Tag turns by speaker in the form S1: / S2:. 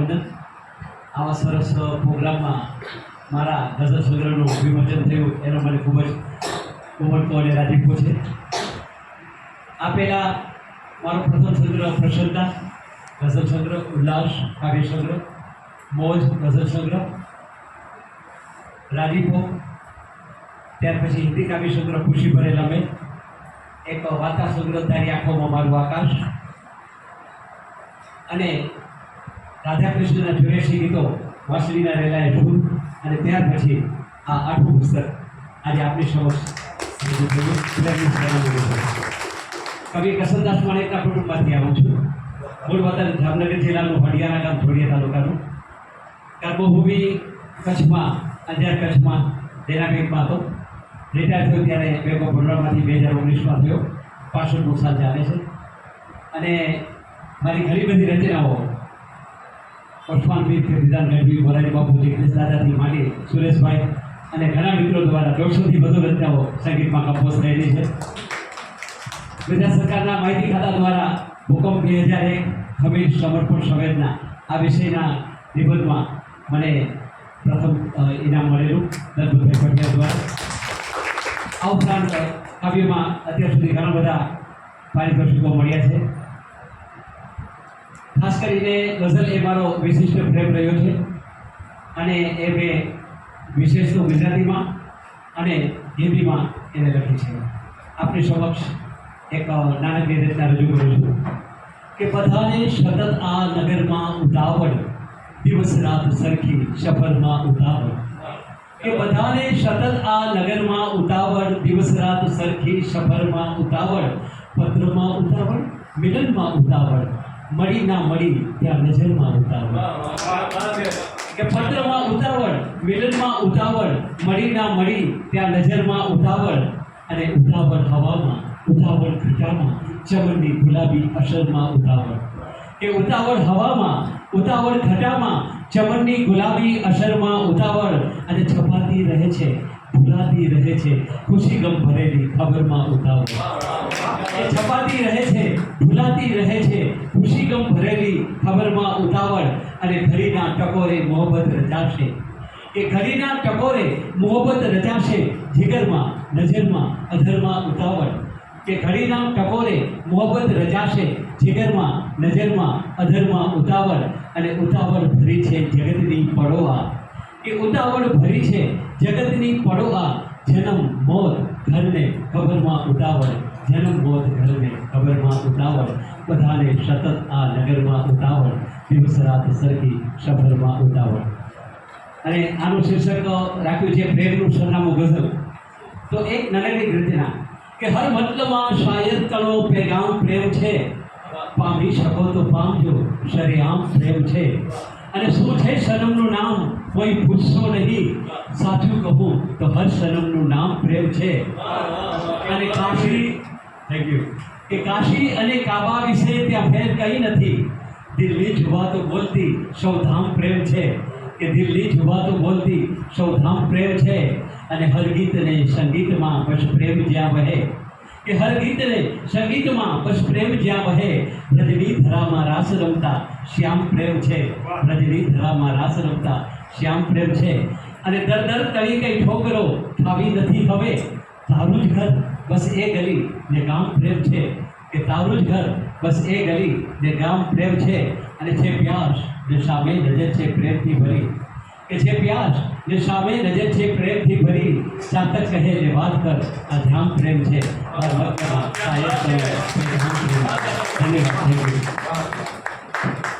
S1: વંદન આવા સરસ પ્રોગ્રામમાં મારા ગઝલ સંગ્રહનું વિમોચન થયું, એનો મને ખૂબ જ ઉમળતો અને રાજીપો છે. આ પહેલાં મારો પ્રથમ સંગ્રહ પ્રસન્નતા, ગઝલ સંગ્રહ ઉલ્લાસ, કાવ્ય સંગ્રહ મોજ, ગઝલ સંગ્રહ રાજીપો, ત્યાર પછી હિન્દી કાવ્ય સંગ્રહ ખુશી ભરેલા મેં, એક વાર્તા સંગ્રહ તારી આંખોમાં મારું આકાશ, અને રાધા કૃષ્ણના ચોર્યાસી ગીતો વાસળીના રેલાએ ફૂલ અને ત્યાર પછી આ આઠમું પુસ્તક આજે આપણી સમક્ષ. કવિ કસનદાસ માણેકના કુટુંબમાંથી આવું છું. મૂળ વતન જામનગર જિલ્લાનું હડિયાના ગામ જોડિયા તાલુકાનું. કર્મભૂમિ કચ્છમાં, અંજાર કચ્છમાં તેના બેંકમાં હતો. રિટાયર થયો ત્યારે બેંક ઓફ બરોડામાંથી બે હજાર ઓગણીસમાં થયો. પાસઠ નુકસાન ચાલે છે. અને મારી ઘણી બધી રચનાઓ ઓસ્માન મીર ફિરદાન ગઢવી બાપુજી દાદાથી માંડી સુરેશભાઈ અને ઘણા મિત્રો દ્વારા દોઢસોથી વધુ રચનાઓ સંગીતમાં કમ્પોઝ થયેલી છે. ગુજરાત સરકારના માહિતી ખાતા દ્વારા ભૂકંપ બે હજાર એક ખમીર સમર્પણ સંવેદના આ વિષયના નિબંધમાં મને પ્રથમ ઇનામ મળેલું દલભૂતભાઈ પટેલ દ્વારા. આ ઉપરાંત કાવ્યમાં અત્યાર સુધી ઘણા બધા પારિતોષિકો મળ્યા છે. ખાસ કરીને ગઝલ એ મારો વિશિષ્ટ પ્રેમ રહ્યો છે. અને એ મેં વિશેષ તો ગુજરાતીમાં અને હિન્દીમાં એને લખી છે. આપની સમક્ષ એક નાનકડી રચના રજૂ કરું છું કે બધાને સતત આ નગરમાં ઉતાવળ, દિવસ રાત સરખી સફરમાં ઉતાવળ. કે બધાને સતત આ નગરમાં ઉતાવળ, દિવસ રાત સરખી સફરમાં ઉતાવળ, પત્રમાં ઉતાવળ, મિલનમાં ઉતાવળ મળી ના મળી ત્યાં નજરમાં ઉતાવળ. કે પત્રમાં ઉતાવળ મિલનમાં ઉતાવળ મળી ના મળી ત્યાં નજરમાં ઉતાવળ. અને ઉતાવળ હવામાં ઉતાવળ ઘટામાં ચમનની ગુલાબી અસરમાં ઉતાવળ. કે ઉતાવળ હવામાં ઉતાવળ ઘટામાં ચમનની ગુલાબી અસરમાં ઉતાવળ. અને છપાતી રહે છે ભૂલાતી રહે છે ખુશી ગમ ભરેલી ખબરમાં ઉતાવળ. એ છપાતી રહે છે ભૂલાતી રહે છે. ખુશી ગમ ભરેલી ખબરમાં ઉતાવળ અને ઘડીના ટકોરે મોહબ્બત રચાશે. એ ઘડીના ટકોરે મોહબ્બત રચાશે જીગરમાં, નજરમાં, અધરમાં ઉતાવળ. કે ઘડીના ટકોરે મોહબ્બત રચાશે જીગરમાં, નજરમાં, અધરમાં ઉતાવળ. અને ઉતાવળ ભરી છે જગતની પડોવા કે ઉતાવળ ભરી છે જગતની આ જન્મ મોત ઘરને કબરમાં ઉતાવળ, જન્મ મોત ઘરને કબરમાં ઉતાવળ. બધાને સતત આ નગરમાં ઉતાવળ, દિવસ રાત સરખી સફરમાં ઉતાવળ. અને આનું શીર્ષક રાખ્યું છે પ્રેમનું સરનામું ગઝલ. તો એક નાનકડી રચના કે હર મતલબમાં શાયદ કણો પેગામ પ્રેમ છે. પામી શકો તો પામજો. શરેઆમ પ્રેમ છે. અને શું છે સનમનું નામ? કોઈ પૂછશો નહીં. સાચું કહું તો હર સનમનું નામ પ્રેમ છે. અને કાશી થેન્ક યુ કે કાશી અને કાબા વિશે ત્યાં ફેર કંઈ નથી. દિલ્હી જુવા તો બોલતી સૌધામ પ્રેમ છે. કે દિલ્હી જુવા તો બોલતી સૌધામ પ્રેમ છે. અને હર ગીતને સંગીતમાં બસ પ્રેમ જ્યાં વહે કે હર ગીતને સંગીતમાં બસ પ્રેમ જ્યાં વહે રજની ધરામાં રાસ રમતા, શ્યામ પ્રેમ છે. રજની ધરામાં રાસ રમતા, શ્યામ પ્રેમ છે. અને દર દર તળી કઈ ઠોકરો થાવી નથી હવે, તારું જ ઘર બસ એ ગલી ને ગામ પ્રેમ છે. કે તારું જ ઘર બસ એ ગલી ને ગામ પ્રેમ છે. અને છે પ્યાસ, ને સામે નજર છે પ્રેમથી ભરી. કે છે પ્યાસ જે સામે નજર છે પ્રેમથી ભરી ચાતક કહે જે વાત કર. આ ધામ પ્રેમ છે. ધન્યવાદ.